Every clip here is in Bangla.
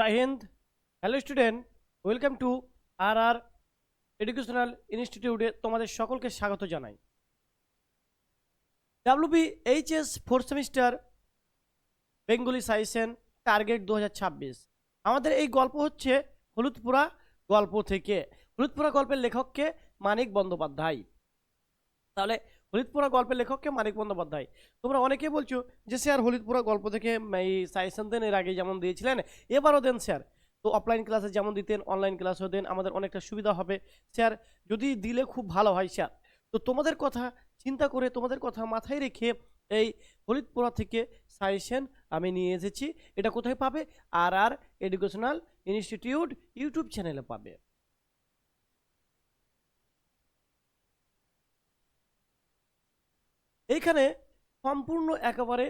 Joy Hind. Hello student, welcome to R R educational ইনস্টিটিউটে তোমাদের সকলকে স্বাগত জানাই। W B H S fourth semester Bengali সাইসেন target দু হাজার ছাব্বিশ। আমাদের এই গল্প হচ্ছে হলুদপুরা গল্প থেকে। হলুদপুরা গল্পের লেখককে মানিক বন্দ্যোপাধ্যায়। তাহলে হলুদপুরা গল্পের লেখককে মানিক বন্দ্যোপাধ্যায়। তোমরা অনেকে বলছো যে, স্যার হলুদপুরা গল্প থেকে এই সাইসেন দেন, এর আগে যেমন দিয়েছিলেন, এবারও দেন, স্যার। তো অফলাইন ক্লাসে যেমন দিতেন অনলাইন ক্লাসও দেন, আমাদের অনেকটা সুবিধা হবে। স্যার, যদি দিলে খুব ভালো হয়, স্যার। তো তোমাদের কথা চিন্তা করে, তোমাদের কথা মাথায় রেখে এই হলিদপুরা থেকে সাজেশন আমি নিয়ে এসেছি। এটা কোথায় পাবে? R R educational institute YouTube চ্যানেলে পাবে। এইখানে সম্পূর্ণ একেবারে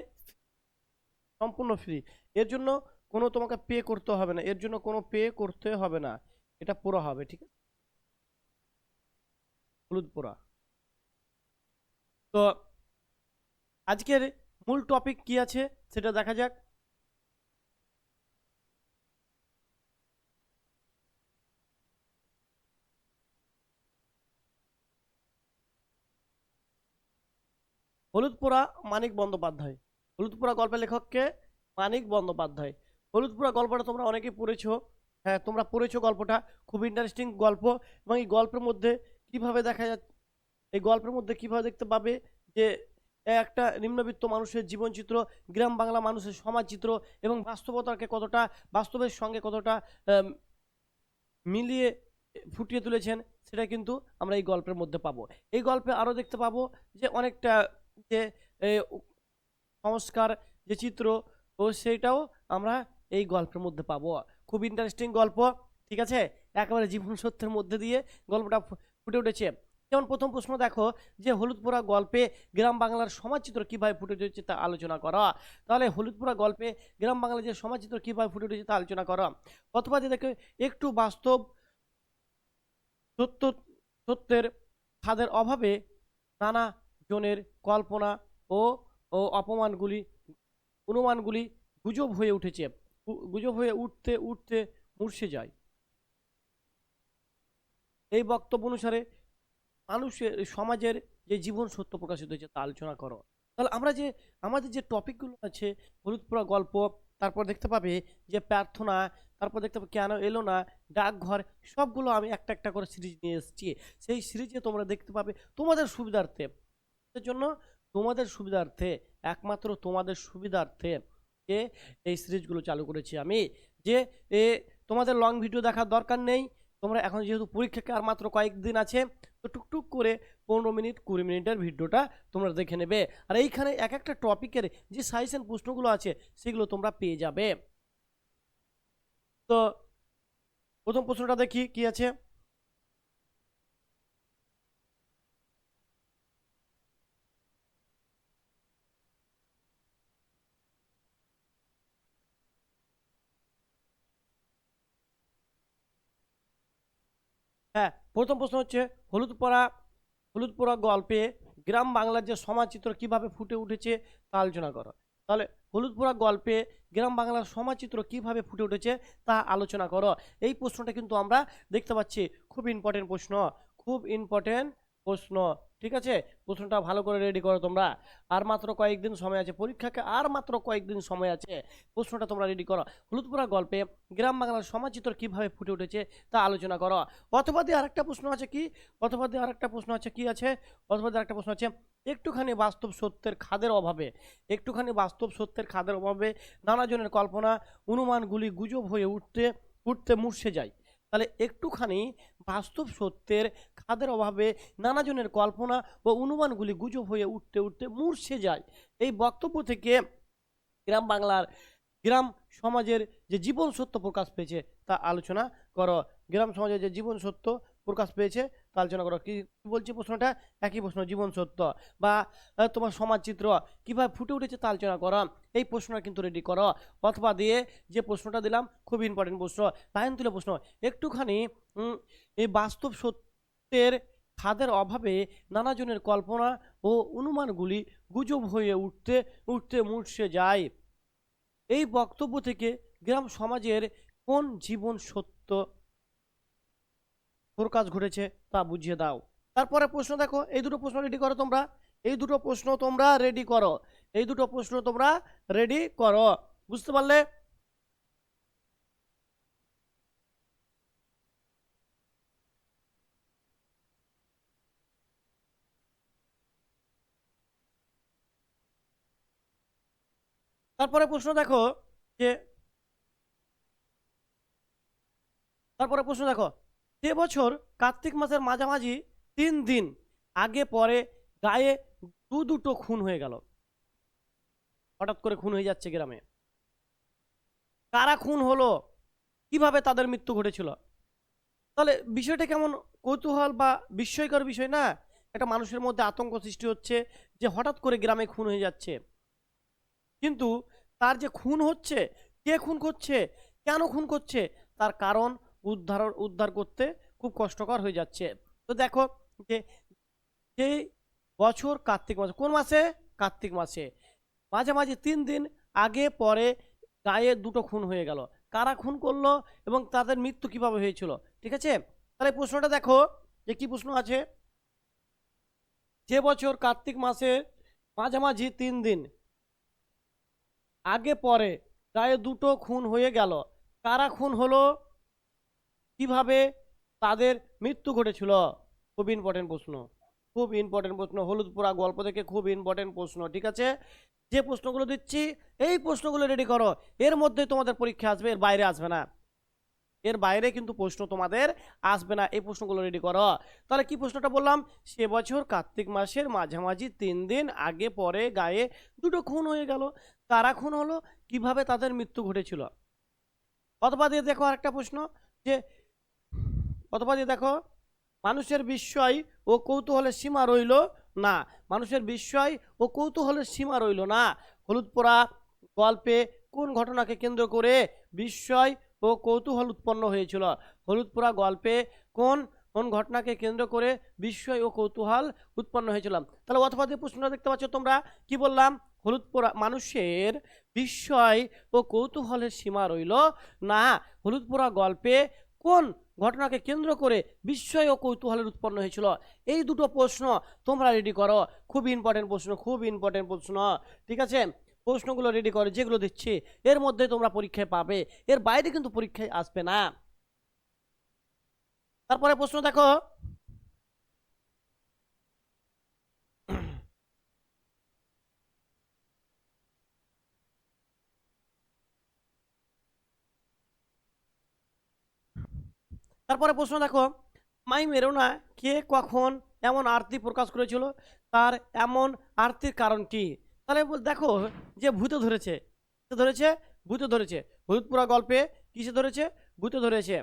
সম্পূর্ণ ফ্রি এর জন্য কোনো তোমাকে পে করতে হবে না। এর জন্য কোনো পে করতে হবে না। এটা পুরো হবে, ঠিক আছে? হলুদ পোড়া তো আজকের মূল টপিক কি আছে সেটা দেখা যাক। হলুদ পোড়া মানিক বন্দ্যোপাধ্যায়। হলুদ পোড়া গল্পের লেখককে মানিক বন্দ্যোপাধ্যায়। হলুদ পোড়া গল্পটা তোমরা অনেকেই পড়েছো। হ্যাঁ তোমরা পড়েছো গল্পটা। খুব ইন্টারেস্টিং গল্প এবং এই গল্পের মধ্যে কীভাবে দেখা যাচ্ছে, এই গল্পের মধ্যে কীভাবে দেখতে পাবে যে একটা নিম্নবিত্ত মানুষের জীবনচিত্র, গ্রাম বাংলা মানুষের সমাজচিত্র এবং বাস্তবতাকে কতটা, বাস্তবের সঙ্গে কতটা মিলিয়ে ফুটিয়ে তুলেছেন, সেটা কিন্তু আমরা এই গল্পের মধ্যে পাবো। এই গল্পে আরও দেখতে পাবো যে অনেকটা যে সংস্কার যে চিত্র ও সেইটাও আমরা এই গল্পের মধ্যে পাবো। খুব ইন্টারেস্টিং গল্প, ঠিক আছে? একেবারে জীবন সত্যের মধ্যে দিয়ে গল্পটা ফুটে উঠেছে। যেমন প্রথম প্রশ্ন দেখো যে, হলুদপুরা গল্পে গ্রাম বাংলার সমাজচিত্র কীভাবে ফুটে উঠেছে তা আলোচনা করা। তাহলে হলুদপুরা গল্পে গ্রাম বাংলার যে সমাজচিত্র কীভাবে ফুটে উঠেছে তা আলোচনা করা। অথবা দেখো, একটু বাস্তব সত্য, সত্যের খাদের অভাবে নানা জনের কল্পনা ও ও অপমানগুলি, অনুমানগুলি গুজব হয়ে উঠেছে। গুজব হয়ে উঠতে উঠতে মূর্ছে যায়। এই বক্তব্য অনুসারে মানুষের, সমাজের যে জীবন সত্য প্রকাশিত হয়েছে তা আলোচনা করো। তাহলে আমরা যে, আমাদের যে টপিকগুলো আছে, হলুদপুরা গল্প, তারপর দেখতে পাবে যে প্রার্থনা, তারপর দেখতে পাবে কেন এলো না, ডাকঘর, সবগুলো আমি একটা একটা করে সিরিজ নিয়ে এসেছি। সেই সিরিজে তোমরা দেখতে পাবে তোমাদের সুবিধার্থে জন্য তোমাদের সুবিধার্থে, একমাত্র তোমাদের সুবিধার্থে যে এই সিরিজগুলো চালু করেছি আমি। যে, এ, তোমাদের লং ভিডিও দেখার দরকার নেই, তোমরা এখন যেহেতু পরীক্ষাকে আর মাত্র কয়েকদিন আছে, তো টুকটুক করে পনেরো মিনিট, কুড়ি মিনিটের ভিডিওটা তোমরা দেখে নেবে। আর এইখানে এক একটা টপিকের যে সাইজেন প্রশ্নগুলো আছে, সেগুলো তোমরা পেয়ে যাবে। তো, প্রথম প্রশ্নটা দেখি, কি আছে? হ্যাঁ প্রথম প্রশ্ন হচ্ছে হলুদপড়া হলুদপড়া গল্পে গ্রাম বাংলার যে সমাজচিত্র কীভাবে ফুটে উঠেছে তা আলোচনা করো। তাহলে হলুদপুরা গল্পে গ্রাম বাংলার সমাজচিত্র কীভাবে ফুটে উঠেছে তা আলোচনা করো। এই প্রশ্নটা কিন্তু আমরা দেখতে পাচ্ছি। খুব ইম্পর্টেন্ট প্রশ্ন, খুব ইম্পর্টেন্ট প্রশ্ন। ঠিক আছে? প্রশ্নটা ভালো করে রেডি করো তোমরা। আর মাত্র কয়েকদিন সময় আছে, পরীক্ষাকে আর মাত্র কয়েকদিন সময় আছে, প্রশ্নটা তোমরা রেডি করো। হলুদপুরা গল্পে গ্রাম বাংলার সমাজচিত্র কীভাবে ফুটে উঠেছে তা আলোচনা করো। অথবা দিয়ে আরেকটা প্রশ্ন আছে কি? অথবা দিয়ে আরেকটা প্রশ্ন আছে কি আছে? অথবা দিয়ে আরেকটা প্রশ্ন আছে, একটুখানি বাস্তব সত্যের খাদের অভাবে, একটুখানি বাস্তব সত্যের খাদের অভাবে নানাজনের কল্পনা, অনুমানগুলি গুজব হয়ে উঠতে উঠতে মূর্ছে যায়। তাহলে একটুখানি বাস্তব সত্যের খাদের অভাবে নানাজনের কল্পনা ও অনুমানগুলি গুজব হয়ে উঠতে উঠতে মূর্ছে যায়। এই বক্তব্য থেকে গ্রাম বাংলার গ্রাম সমাজের যে জীবন সত্য প্রকাশ পেয়েছে তা আলোচনা করো। গ্রাম সমাজের যে জীবন সত্য প্রকাশ পেয়েছে আলোচনা করো। কি বলছে প্রশ্নটা? একই প্রশ্ন, জীবন সত্য। বা তোমার সমাজচিত্র কীভাবে ফুটে উঠেছে তা আলোচনা করো। এই প্রশ্নটা কিন্তু রেডি করো। অথবা দিয়ে যে প্রশ্নটা দিলাম, খুব ইম্পর্টেন্ট প্রশ্ন লাইন তুলে প্রশ্ন। একটুখানি এই বাস্তব সত্যের খাদের অভাবে নানাজনের কল্পনা ও অনুমানগুলি গুজব হয়ে উঠতে উঠতে মূর্ছে যায়। এই বক্তব্য থেকে গ্রাম সমাজের কোন জীবন সত্য প্রকাশ ঘটেছে, তা বুঝিয়ে দাও। তারপরে প্রশ্ন দেখো, এই দুটো প্রশ্ন রেডি করো তোমরা। এই দুটো প্রশ্ন তোমরা রেডি করো। এই দুটো প্রশ্ন তোমরা রেডি করো। বুঝতে পারলে? তারপরে প্রশ্ন দেখো যে তারপরে প্রশ্ন দেখো সে বছর কার্তিক মাসের মাঝামাঝি তিন দিন আগে পরে গায়ে দু দুটো খুন হয়ে গেল। হঠাৎ করে খুন হয়ে যাচ্ছে গ্রামে। কারা খুন হলো? কীভাবে তাদের মৃত্যু ঘটেছিল? তাহলে বিষয়টা কেমন কৌতূহল বা বিস্ময়কর বিষয় না? একটা মানুষের মধ্যে আতঙ্ক সৃষ্টি হচ্ছে যে হঠাৎ করে গ্রামে খুন হয়ে যাচ্ছে। কিন্তু তার যে খুন হচ্ছে, কে খুন করছে, কেন খুন করছে, তার কারণ উদ্ধার উদ্ধার করতে খুব কষ্টকর হয়ে যাচ্ছে। তো দেখো, যে সেই বছর কার্তিক মাসে, কোন মাসে? কার্তিক মাসে। মাঝামাঝি তিন দিন আগে, পরে গায়ে দুটো খুন হয়ে গেল। কারা খুন করল এবং তাদের মৃত্যু কীভাবে হয়েছিল? ঠিক আছে? তাহলে প্রশ্নটা দেখো, যে কি প্রশ্ন আছে? যে বছর কার্তিক মাসে মাঝামাঝি তিন দিন আগে, পরে গায়ে দুটো খুন হয়ে গেল, কারা খুন হলো? কীভাবে তাদের মৃত্যু ঘটেছিল? খুব ইম্পর্টেন্ট প্রশ্ন। খুব ইম্পর্টেন্ট প্রশ্ন। হলুদ পোড়া গল্প থেকে খুব ইম্পর্টেন্ট প্রশ্ন, ঠিক আছে? যে প্রশ্নগুলো দিচ্ছি, এই প্রশ্নগুলো রেডি করো। এর মধ্যে তোমাদের পরীক্ষা আসবে, এর বাইরে আসবে না। এর বাইরে কিন্তু প্রশ্ন তোমাদের আসবে না। এই প্রশ্নগুলো রেডি করো। তাহলে কি প্রশ্নটা বললাম? সে বছর কার্তিক মাসের মাঝামাঝি তিন দিন আগে পরে গায়ে দুটো খুন হয়ে গেল। কারা খুন হলো? কীভাবে তাদের মৃত্যু ঘটেছিল? অথবা দিয়ে দেখো আরেকটা প্রশ্ন, যে অথবা দিয়ে দেখো, মানুষের বিস্ময় ও কৌতূহলের সীমা রইল না। মানুষের বিস্ময় ও কৌতূহলের সীমা রইল না। হলুদ পোড়া গল্পে কোন ঘটনাকে কেন্দ্র করে বিস্ময় ও কৌতূহল উৎপন্ন হয়েছিল? হলুদ পোড়া গল্পে কোন কোন ঘটনাকে কেন্দ্র করে বিস্ময় ও কৌতূহল উৎপন্ন হয়েছিল? তাহলে অথবা দিয়ে প্রশ্নটা দেখতে পাচ্ছ তোমরা, কি বললাম? হলুদ পোড়া মানুষের বিস্ময় ও কৌতূহলের সীমা রইল না। হলুদ পোড়া গল্পে কোন ঘটনাকে কেন্দ্র করে বিস্ময় ও কৌতূহলের উৎপন্ন হয়েছিল। এই দুটো প্রশ্ন তোমরা রেডি করো। খুব ইম্পর্টেন্ট প্রশ্ন, খুব ইম্পর্টেন্ট প্রশ্ন। ঠিক আছে? প্রশ্নগুলো রেডি করো, যেগুলো দিচ্ছি, এর মধ্যে তোমরা পরীক্ষায় পাবে। এর বাইরে কিন্তু পরীক্ষায় আসবে না। তারপরে প্রশ্ন দেখো। তারপরে প্রশ্ন দেখো, মাই মেরোনা কে কখন এমন আরতি প্রকাশ করেছিল? তার এমন আরতির কারণ কি? তাহলে দেখো যে ভূতে ধরেছে। ধরেছে? ভূতে ধরেছে। হলুদপুরা গল্পে কিসে ধরেছে? ভূতে ধরেছে।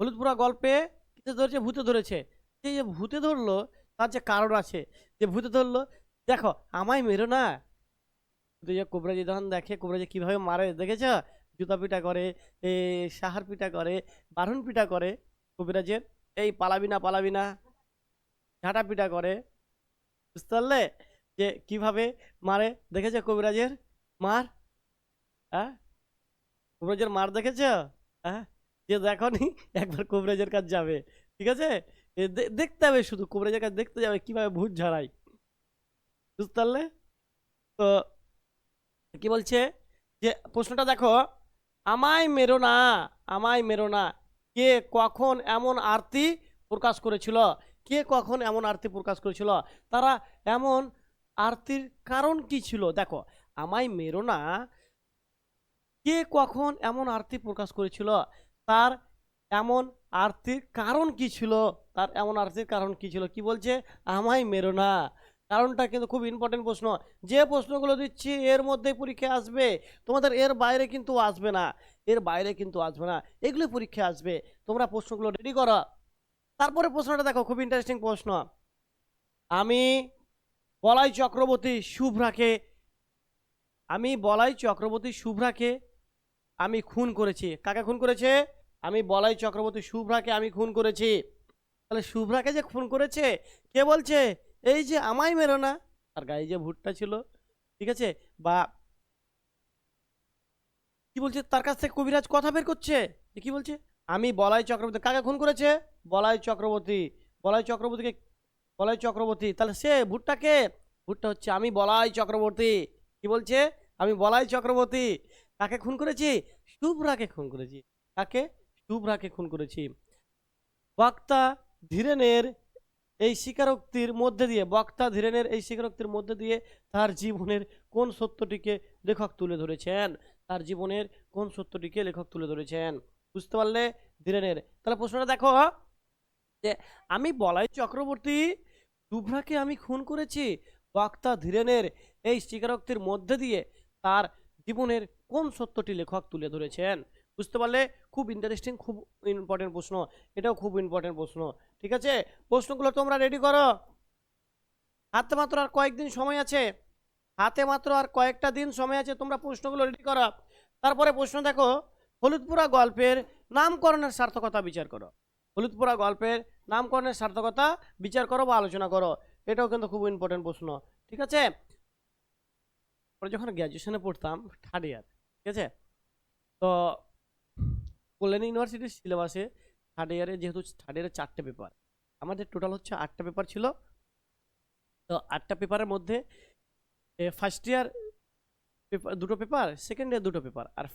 হলুদপুরা গল্পে কিসে ধরেছে? ভূতে ধরেছে। যে ভূতে ধরলো, তার যে কারণ আছে। যে ভূতে ধরলো, দেখো, আমায় মেরো না যে কোবরাজি যখন দেখে কোবরাজি কীভাবে মারে, দেখেছ? জুতা পিটা করে সাহার পিটা করে, বারুন পিটা করে কবিরাজের এই পালাবি না পালাবি না। ঝাঁটা পিটা করে। বুঝতে পারলে? যে কীভাবে মারে, দেখেছ কবিরাজের মার? হ্যাঁ কবিরাজের মার দেখেছ? হ্যাঁ যে দেখনি, একবার কবিরাজের কাছে যাবে। ঠিক আছে? দেখতে হবে শুধু কবিরাজের কাছে দেখতে যাবে, কীভাবে ভূত ঝাড়াই বুঝতে পারলে? তো কি বলছে? যে প্রশ্নটা দেখো, আমায় মেরো না, আমায় মেরো না। কে কখন এমন আরতি প্রকাশ করেছিল? কে কখন এমন আরতি প্রকাশ করেছিল? তারা এমন আরতির কারণ কি ছিল? দেখো, আমায় মেরো না, কে কখন এমন আরতি প্রকাশ করেছিল? তার এমন আরতির কারণ কি ছিল? তার এমন আরতির কারণ কি ছিল? কি বলছে? আমায় মেরো না। কারণটা কিন্তু খুব ইম্পর্টেন্ট প্রশ্ন। যে প্রশ্নগুলো দিচ্ছি, এর মধ্যে পরীক্ষা আসবে। তোমাদের এর বাইরে কিন্তু আসবে না। এর বাইরে কিন্তু আসবে না। এগুলো পরীক্ষা আসবে। তোমরা প্রশ্নগুলো রেডি করো। তারপরে প্রশ্নটা দেখো, খুব ইন্টারেস্টিং প্রশ্ন। আমি বলাই চক্রবর্তী শুভ্রাকে, আমি বলাই চক্রবর্তী শুভ্রাকে আমি খুন করেছি। কাকে খুন করেছে? আমি বলাই চক্রবর্তী শুভ্রাকে আমি খুন করেছি। তাহলে শুভ্রাকে যে খুন করেছে, কে বলছে? এই যে আমায় মেরো না। তার গায়ে যে ভুটটা ছিল, ঠিক আছে? বা কি বলছে? তার কাছ থেকে কবিরাজ কথা বের করছে। কি বলছে? আমি বলাই চক্রবর্তী। কাকে খুন করেছে? বলাই চক্রবর্তী। বলাই চক্রবর্তীকে, বলাই চক্রবর্তী। তাহলে সে ভুট্টাকে ভুট্টা হচ্ছে আমি বলাই চক্রবর্তী। কি বলছে? আমি বলাই চক্রবর্তী। কাকে খুন করেছি? শুভ্রাকে খুন করেছি। কাকে? শুভ্রাকে খুন করেছি। বক্তা ধীরেনের এই স্বীকারোক্তির মধ্যে দিয়ে, বক্তা ধীরেনের এই স্বীকারোক্তির মধ্যে দিয়ে তার জীবনের কোন সত্যটিকে লেখক তুলে ধরেছেন? তার জীবনের কোন সত্যটিকে লেখক তুলে ধরেছেন? বুঝতে পারলে ধীরেনের? তাহলে প্রশ্নটা দেখো, যে আমি বলাই চক্রবর্তী শুভ্রাকে আমি খুন করেছি। বক্তা ধীরেনের এই স্বীকারোক্তির মধ্যে দিয়ে তার জীবনের কোন সত্যটি লেখক তুলে ধরেছেন? বুঝতে পারলে খুব ইন্টারেস্টিং খুব ইম্পর্টেন্ট প্রশ্ন। এটাও খুব ইম্পর্টেন্ট প্রশ্ন। ঠিক আছে? প্রশ্নগুলো তোমরা রেডি করো। হাতে মাত্র আর কয়েকদিন সময় আছে। হাতে মাত্র আর কয়েকটা দিন সময় আছে, তোমরা প্রশ্নগুলো রেডি করো। তারপরে প্রশ্ন দেখো, হলুদপুরা গল্পের নামকরণের সার্থকতা বিচার করো। হলুদপুরা গল্পের নামকরণের সার্থকতা বিচার করো বা আলোচনা করো। এটাও কিন্তু খুব ইম্পর্টেন্ট প্রশ্ন। ঠিক আছে? যখন গ্র্যাজুয়েশনে পড়তাম থার্ড ইয়ার ঠিক আছে? তো কল্যাণী ইউনিভার্সিটির সিলেবাসে থার্ড ইয়ারে যেহেতু থার্ড ইয়ারে চারটে পেপার আমাদের টোটাল হচ্ছে আটটা পেপার ছিল। তো আটটা পেপারের মধ্যে ফার্স্ট ইয়ার পেপার দুটো পেপার সেকেন্ড ইয়ার দুটো পেপার আর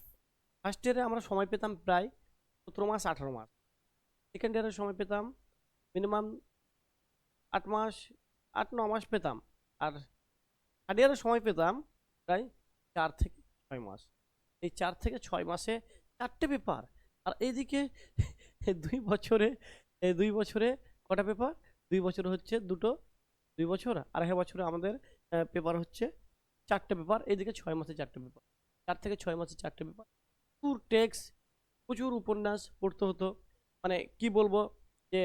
ফার্স্ট ইয়ারে আমরা সময় পেতাম প্রায় সতেরো মাস, আঠারো মাস। সেকেন্ড ইয়ারে সময় পেতাম মিনিমাম আট মাস, আট, ন মাস পেতাম, আর থার্ড ইয়ারে সময় পেতাম প্রায় চার থেকে ছয় মাস। এই চার থেকে ছয় মাসে চারটে পেপার আর এইদিকে দুই বছরে দুই বছরে কটা পেপার দুই বছর হচ্ছে দুটো, দুই বছর, আড়াই বছরে আমাদের পেপার হচ্ছে চারটে পেপার এইদিকে ছয় মাসে চারটে পেপার চার থেকে ছয় মাসে চারটে পেপার প্রচুর টেক্স প্রচুর উপন্যাস পড়তে হতো। মানে কি বলব যে,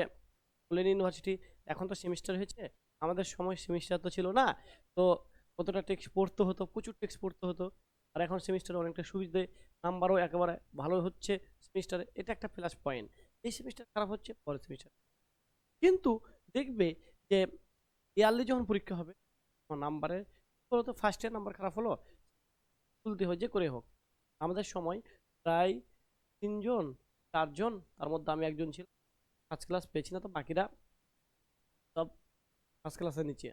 কল্যাণী ইউনিভার্সিটি এখন তো সেমিস্টার হয়েছে, আমাদের সময় সেমিস্টার তো ছিল না, তো কতটা টেক্সট পড়তে হতো, প্রচুর টেক্সট পড়তে হতো। আর এখন সেমিস্টারে অনেকটা সুবিধে, নাম্বারও একেবারে ভালো হচ্ছে সেমিস্টারে। এটা একটা প্লাস পয়েন্ট এই সেমিস্টার খারাপ হচ্ছে পরের সেমিস্টার। কিন্তু দেখবে যে ইয়ারলি যখন পরীক্ষা হবে নাম্বারে বলো তো ফার্স্ট ইয়ার নাম্বার খারাপ হলো তুলতে হয় যে করে হোক। আমাদের সময় প্রায় তিনজন, চারজন, তার মধ্যে আমি একজন ছিল ফার্স্ট ক্লাস পেয়েছি না তো বাকিরা সব ফার্স্ট ক্লাসের নিচে।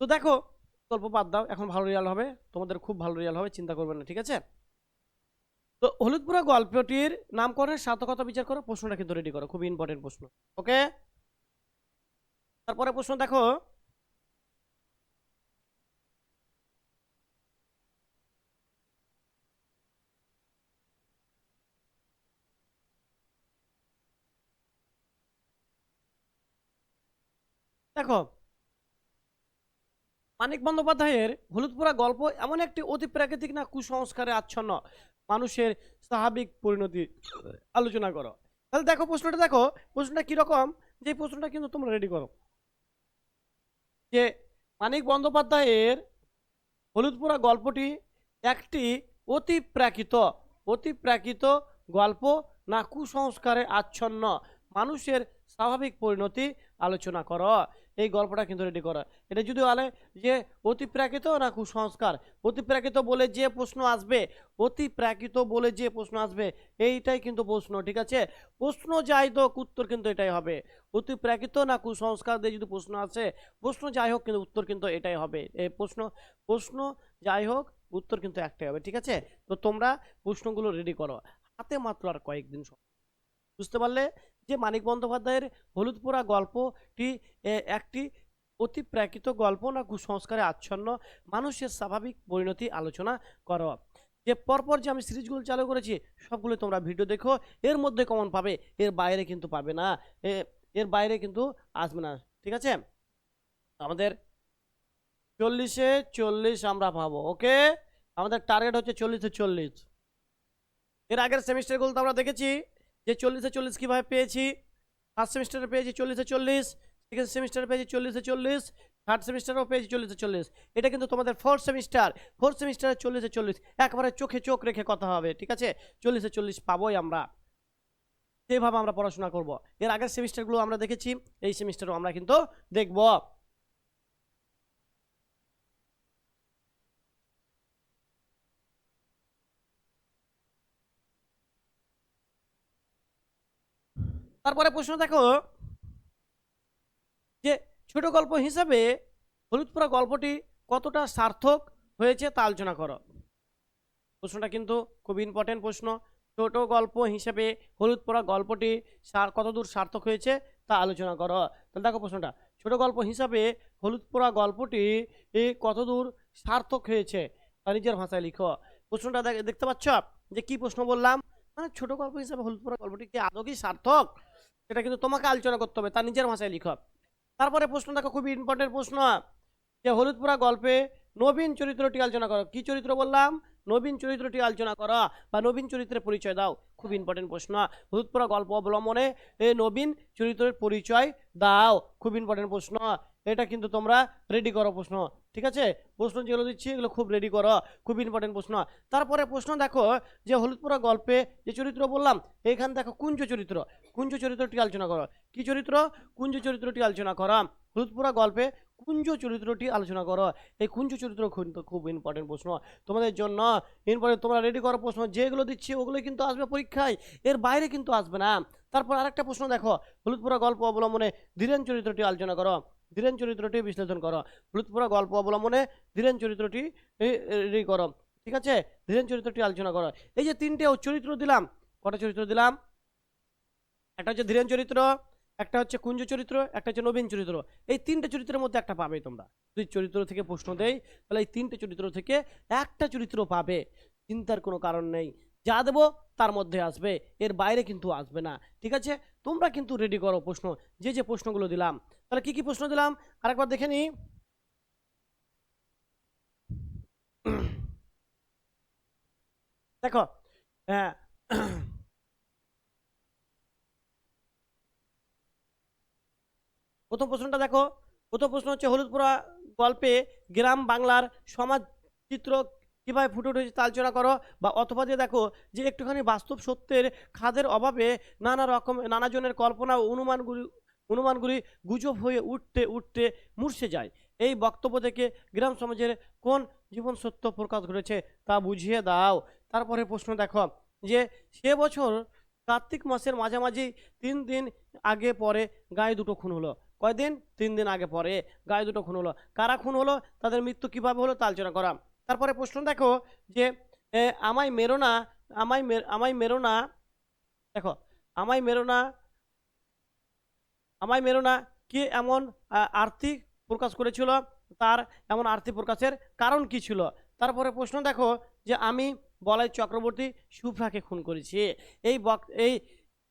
তো দেখো গল্প বাদ দাও, এখন ভালো রেজাল্ট হবে, তোমাদের খুব ভালো রেজাল্ট হবে, চিন্তা করবেন না, ঠিক আছে? তো হলুদপুরা গল্পটির নামকরণের সার্থকতা বিচার করো, প্রশ্নটা কিন্তু রেডি করো খুব ইম্পর্টেন্ট প্রশ্ন ওকে তারপরে প্রশ্ন দেখো। দেখো মানিক বন্দ্যোপাধ্যায়ের হলুদপুরা গল্প এমন একটি অতি প্রাকৃতিক না কুসংস্কারে আচ্ছন্ন। মানুষের স্বাভাবিক পরিণতি আলোচনা করো। তাহলে দেখো প্রশ্নটা দেখো। প্রশ্নটা কীরকম যে প্রশ্নটা কিন্তু তোমরা রেডি করো। যে মানিক বন্দ্যোপাধ্যায়ের হলুদপুরা গল্পটি একটি অতি প্রাকৃত অতি প্রাকৃত গল্প না কুসংস্কারে আচ্ছন্ন। মানুষের স্বাভাবিক পরিণতি আলোচনা করো। এই গল্পটা কিন্তু রেডি করা। এটা যদি বলে যে অতি প্রাকৃত না কুসংস্কার? অতি প্রাকৃত বলে যে প্রশ্ন আসবে অতি প্রাকৃত বলে যে প্রশ্ন আসবে, এইটাই কিন্তু প্রশ্ন, ঠিক আছে? প্রশ্ন যাই হোক উত্তর কিন্তু এটাই হবে। অতি প্রাকৃত না কুসংস্কার দিয়ে যদি প্রশ্ন আসে, প্রশ্ন যাই হোক কিন্তু উত্তর কিন্তু এটাই হবে। এই প্রশ্ন প্রশ্ন যাই হোক, উত্তর কিন্তু একটাই হবে, ঠিক আছে? তো তোমরা প্রশ্নগুলো রেডি করো। হাতে মাত্র আর কয়েকদিন বুঝতে পারলে? যে মানিক বন্দ্যোপাধ্যায়ের হলুদ পোড়া গল্পটি একটি অতি প্রাকৃত গল্প না কুসংস্কারে আচ্ছন্ন, মানুষের স্বাভাবিক পরিণতি আলোচনা করো। যে পরপর যে আমি সিরিজগুলো চালু করেছি, সবগুলো তোমরা ভিডিও দেখো, এর মধ্যে কমন পাবে, এর বাইরে কিন্তু পাবে না এর বাইরে কিন্তু আসবে না, ঠিক আছে? আমাদের চল্লিশে চল্লিশ আমরা পাবো, ওকে? আমাদের টার্গেট হচ্ছে চল্লিশে চল্লিশ। এর আগের সেমিস্টারগুলো তো আমরা দেখেছি। যে চল্লিশে চল্লিশ কীভাবে পেয়েছি? ফার্স্ট সেমিস্টারে পেয়েছি চল্লিশে চল্লিশ সেকেন্ড সেমিস্টারে পেয়েছি চল্লিশে চল্লিশ থার্ড সেমিস্টারেও পেয়েছি চল্লিশে চল্লিশ। এটা কিন্তু তোমাদের ফোর্থ সেমিস্টার ফোর্থ সেমিস্টারে চল্লিশে চল্লিশ। একবারে চোখে চোখ রেখে কথা হবে, ঠিক আছে? চল্লিশে চল্লিশ পাবোই আমরা। সেইভাবে আমরা পড়াশোনা করব। এর আগের সেমিস্টারগুলো আমরা দেখেছি, এই সেমিস্টারও আমরা কিন্তু দেখব। তারপরে প্রশ্ন দেখো যে ছোট গল্প হিসাবে হলুদপুরা গল্পটি কতটা সার্থক হয়েছে তা আলোচনা করো। প্রশ্নটা কিন্তু খুব ইম্পর্টেন্ট প্রশ্ন। ছোট গল্প হিসেবে হলুদ পোড়া গল্পটি সার- কতদূর সার্থক হয়েছে তা আলোচনা করো। তাহলে দেখো প্রশ্নটা, ছোট গল্প হিসাবে হলুদ পোড়া গল্পটি কতদূর সার্থক হয়েছে তা নিজের ভাষায় লিখো। প্রশ্নটা দেখ- দেখতে পাচ্ছ? যে কি প্রশ্ন বললাম? মানে ছোট গল্প হিসাবে হলুদ পোড়া গল্পটি কি আদৌ কি সার্থক? সেটা কিন্তু তোমাকে আলোচনা করতে হবে, তা নিজের ভাষায় লিখো। তারপরে প্রশ্ন দেখো, খুবই ইম্পর্টেন্ট প্রশ্ন। যে হলুদ পোড়া গল্পে নবীন চরিত্রটি আলোচনা করো। কি চরিত্র বললাম? নবীন চরিত্রটি আলোচনা করো বা নবীন চরিত্রের পরিচয় দাও। খুব ইম্পর্টেন্ট প্রশ্ন। হলুদ পোড়া গল্প অবলম্বনে এই নবীন চরিত্রের পরিচয় দাও। খুব ইম্পর্টেন্ট প্রশ্ন। এটা কিন্তু তোমরা রেডি করো প্রশ্ন। ঠিক আছে? প্রশ্ন যেগুলো দিচ্ছি, এগুলো খুব রেডি করো, খুব ইম্পর্টেন্ট প্রশ্ন। তারপরে প্রশ্ন দেখো যে হলুদ পোড়া গল্পে যে চরিত্র বললাম, এইখানে দেখো কুঞ্জ চরিত্র। কুঞ্জ চরিত্রটি আলোচনা করো। কি চরিত্র? কুঞ্জ চরিত্রটি আলোচনা করো। হলুদ পোড়া গল্পে কুঞ্জ চরিত্রটি আলোচনা করো। এই কুঞ্জ চরিত্র খুব ইম্পর্টেন্ট প্রশ্ন। তোমাদের জন্য ইম্পর্টেন্ট তোমরা রেডি করো প্রশ্ন। যেগুলো দিচ্ছি ওগুলো কিন্তু আসবে পরীক্ষায়। এর বাইরে কিন্তু আসবে না। তারপর আরেকটা প্রশ্ন দেখো, হলুদপুরা গল্প অবলম্বনে ধীরেন চরিত্রটি আলোচনা করো, ধীরেন চরিত্রটি বিশ্লেষণ করো, হলুদপুরা গল্প অবলম্বনে ধীরেন চরিত্রটি করো, ঠিক আছে? ধীরেন চরিত্রটি আলোচনা করো। এই যে তিনটে চরিত্র দিলাম, কটা চরিত্র দিলাম? একটা হচ্ছে ধীরেন চরিত্র, একটা হচ্ছে কুঞ্জ চরিত্র, একটা হচ্ছে নবীন চরিত্র। এই তিনটে চরিত্রের মধ্যে একটা পাবে তোমরা। যদি চরিত্র থেকে প্রশ্ন দেই, তাহলে এই তিনটে চরিত্র থেকে একটা চরিত্র পাবে, চিন্তার কোনো কারণ নেই। যা দেবো তার মধ্যে আসবে। এর বাইরে কিন্তু আসবে না। ঠিক আছে? তোমরা কিন্তু রেডি করো প্রশ্ন। যে যে প্রশ্নগুলো দিলাম। তাহলে কি কি প্রশ্ন দিলাম? আরেকবার দেখে নিই। দেখো হ্যাঁ। প্রথম প্রশ্নটা দেখো। প্রথম প্রশ্ন হচ্ছে হলুদপুরা গল্পে গ্রাম বাংলার সমাজ চিত্র কীভাবে ফুটে উঠেছে তা আলোচনা করো বা অথবা দিয়ে দেখো যে একটুখানি বাস্তব সত্যের খাদের অভাবে নানা রকম নানা জনের কল্পনা ও অনুমানগুলি অনুমানগুলি গুজব হয়ে উঠতে উঠতে মূর্ছে যায়। এই বক্তব্য থেকে গ্রাম সমাজের কোন জীবন সত্য প্রকাশ ঘটেছে তা বুঝিয়ে দাও। তারপরে প্রশ্ন দেখো যে সে বছর কার্তিক মাসের মাঝামাঝি তিন দিন আগে পরে গায়ে দুটো খুন হলো। কয়দিন? তিন দিন আগে পরে গায়ে দুটো খুন হলো। কারা খুন হলো? তাদের মৃত্যু কীভাবে হলো? তা আলোচনা করা। তারপরে প্রশ্ন দেখো যে আমায় মেরো না, আমায় আমায় মেরো না, দেখো, আমায় মেরো না, আমায় মেরো না, কে এমন আর্থিক প্রকাশ করেছিল, তার এমন আর্থিক প্রকাশের কারণ কি ছিল? তারপরে প্রশ্ন দেখো যে, আমি বলাই চক্রবর্তী সুফরাকে খুন করেছি। এই বক, এই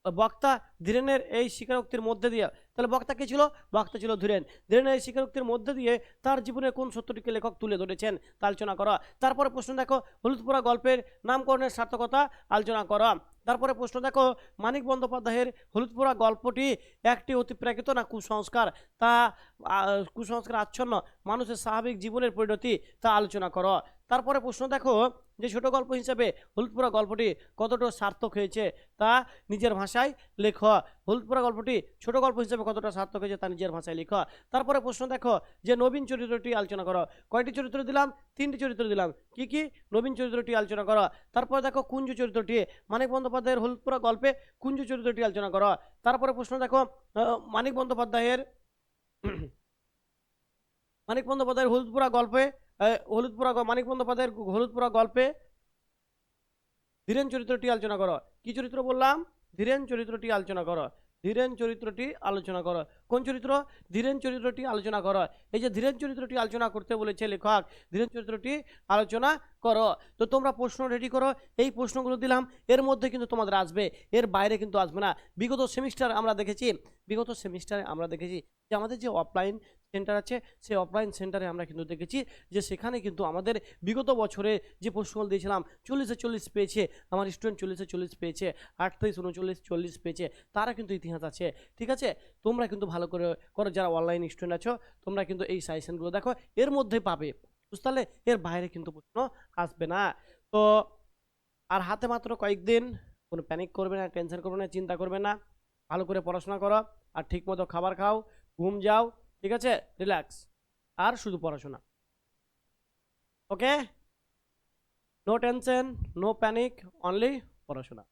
বক্তা ধীরেনের এই স্বীকারোক্তির মধ্যে দিয়ে, তাহলে বক্তা কে ছিল? বক্তা ছিল ধীরেন। ধীরেনের এই স্বীকারোক্তির মধ্যে দিয়ে তার জীবনের কোন সত্যটিকে লেখক তুলে ধরেছেন? তা আলোচনা করা। তারপরে প্রশ্ন দেখো, হলুদপুরা গল্পের নামকরণের সার্থকতা আলোচনা করা। তারপরে প্রশ্ন দেখো, মানিক বন্দ্যোপাধ্যায়ের হলুদপুরা গল্পটি একটি অতিপ্রাকৃত না কুসংস্কার? তা কুসংস্কার আচ্ছন্ন, মানুষের স্বাভাবিক জীবনের পরিণতি তা আলোচনা করো। তারপরে প্রশ্ন দেখো যে ছোট গল্প হিসেবে হলুদপুরা গল্পটি কতটা সার্থক হয়েছে তা নিজের ভাষায় লেখ। হলুদপুরা গল্পটি ছোট গল্প হিসেবে কতটা সার্থক হয়েছে তা নিজের ভাষায় লেখ। তারপরে প্রশ্ন দেখো যে নবীন চরিত্রটি আলোচনা করো। কয়টি চরিত্র দিলাম? তিনটি চরিত্র দিলাম। কি কি? নবীন চরিত্রটি আলোচনা করো। তারপরে দেখো কুঞ্জ চরিত্রটি। মানিক বন্দ্যোপাধ্যায়ের হলুদপুরা গল্পে কুঞ্জ চরিত্রটি আলোচনা করো। তারপরে প্রশ্ন দেখো মানিক বন্দ্যোপাধ্যায়ের মানিক বন্দ্যোপাধ্যায়ের হলুদপুরা গল্পে হলুদপুরা মানিক বন্দ্যোপাধ্যায়ের হলুদপুরা গল্পে ধীরেন চরিত্রটি আলোচনা করো। কি চরিত্র বললাম? ধীরেন চরিত্রটি আলোচনা করো। ধীরেন চরিত্রটি আলোচনা করো। কোন চরিত্র? ধীরেন চরিত্রটি আলোচনা করো। এই যে ধীরেন চরিত্রটি আলোচনা করতে বলেছে লেখক, ধীরেন চরিত্রটি আলোচনা করো। তো তোমরা প্রশ্ন রেডি করো। এই প্রশ্নগুলো দিলাম। এর মধ্যে কিন্তু তোমাদের আসবে। এর বাইরে কিন্তু আসবে না। বিগত সেমিস্টার আমরা দেখেছি, বিগত সেমিস্টারে আমরা দেখেছি যে আমাদের যে অফলাইন সেন্টার আছে, সেই অফলাইন সেন্টারে আমরা কিন্তু দেখেছি যে সেখানে কিন্তু আমাদের বিগত বছরে যে প্রশ্নগুলো দিয়েছিলাম, চল্লিশে চল্লিশ পেয়েছে, আমার স্টুডেন্ট চল্লিশে চল্লিশ পেয়েছে, আটত্রিশ, উনচল্লিশ, চল্লিশ পেয়েছে, তারা কিন্তু ইতিহাস আছে, ঠিক আছে? তোমরা কিন্তু ভালো করে করো, যারা অনলাইন স্টুডেন্ট আছো, তোমরা কিন্তু এই সাজেশনগুলো দেখো, এর মধ্যে পাবে, বুঝতে পারলে? এর বাইরে কিন্তু প্রশ্ন আসবে না। তো, আর হাতে মাত্র কয়েকদিন, কোনো প্যানিক করবে না টেনশন করবে না, চিন্তা করবে না, ভালো করে পড়াশোনা করো, আর ঠিক মতো খাবার খাও, ঘুম যাও ঠিক আছে? রিল্যাক্স আর শুধু পড়াশোনা। Okay no tension no panic only পড়াশোনা।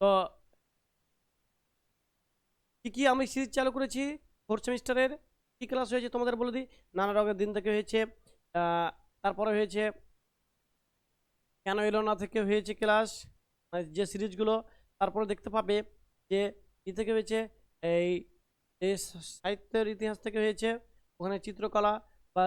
তো, কী কী আমি সিরিজ চালু করেছি? ফোর্থ সেমিস্টারের কী ক্লাস হয়েছে তোমাদের বলে দিই? নানা রকমের দিন থেকে হয়েছে। তারপরে হয়েছে, কেন এলো না থেকে হয়েছে ক্লাস মানে যে সিরিজগুলো তারপরে দেখতে পাবে যে ই থেকে হয়েছে? এই এই সাহিত্যের ইতিহাস থেকে হয়েছে, ওখানে চিত্রকলা বা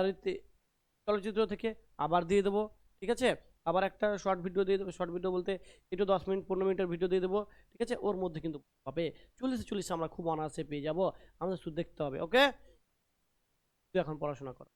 চলচ্চিত্র থেকে আবার দিয়ে দেবো, ঠিক আছে? আবার একটা শর্ট ভিডিও দিয়ে দেবো শর্ট ভিডিও বলতে একটু দশ মিনিট, পনেরো মিনিটের ভিডিও দিয়ে দেবো, ঠিক আছে? ওর মধ্যে কিন্তু হবে। চল্লিশে চল্লিশে আমরা খুব অনায়াসে পেয়ে যাব, আমাদের শুধু দেখতে হবে ওকে তুই এখন পড়াশোনা কর।